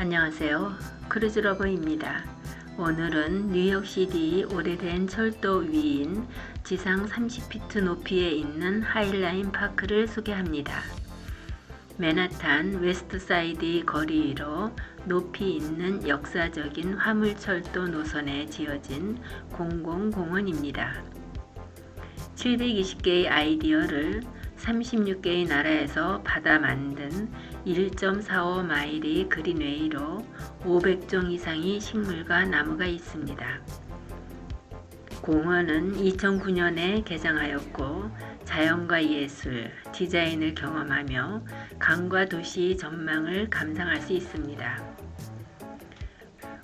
안녕하세요. 크루즈러버입니다. 오늘은 뉴욕시티 오래된 철도 위인 지상 30피트 높이에 있는 하일라인 파크를 소개합니다. 맨하탄 웨스트사이드 거리로 높이 있는 역사적인 화물철도 노선에 지어진 공공공원입니다. 720개의 아이디어를 36개의 나라에서 받아 만든 1.45 마일의 그린웨이로 500종 이상의 식물과 나무가 있습니다. 공원은 2009년에 개장하였고 자연과 예술, 디자인을 경험하며 강과 도시 전망을 감상할 수 있습니다.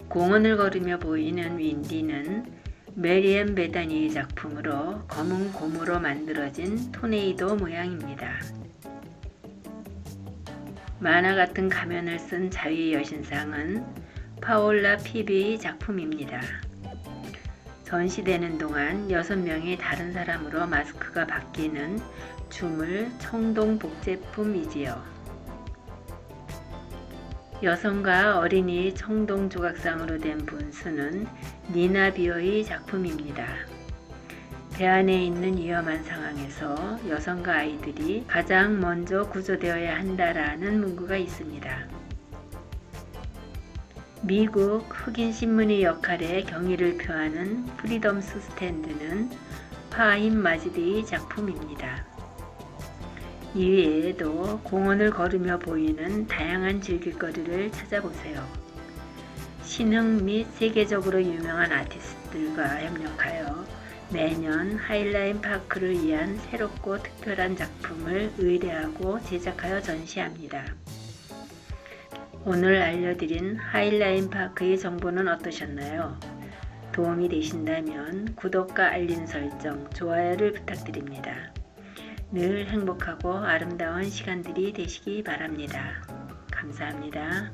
공원을 걸으며 보이는 윈디는 메리엄 베다니의 작품으로 검은 고무로 만들어진 토네이도 모양입니다. 만화 같은 가면을 쓴 자위의 여신상은 파올라 피비의 작품입니다. 전시되는 동안 6명의 다른 사람으로 마스크가 바뀌는 춤을 청동 복제품이지요. 여성과 어린이 청동 조각상으로 된 분수는 니나 비어의 작품입니다. 배 안에 있는 위험한 상황에서 여성과 아이들이 가장 먼저 구조되어야 한다라는 문구가 있습니다. 미국 흑인 신문의 역할에 경의를 표하는 프리덤스 스탠드는 파임 마지드의 작품입니다. 이외에도 공원을 걸으며 보이는 다양한 즐길거리를 찾아보세요. 신흥 및 세계적으로 유명한 아티스트들과 협력하여 매년 하일라인 파크를 위한 새롭고 특별한 작품을 의뢰하고 제작하여 전시합니다. 오늘 알려드린 하일라인 파크의 정보는 어떠셨나요? 도움이 되신다면 구독과 알림 설정, 좋아요를 부탁드립니다. 늘 행복하고 아름다운 시간들이 되시기 바랍니다. 감사합니다.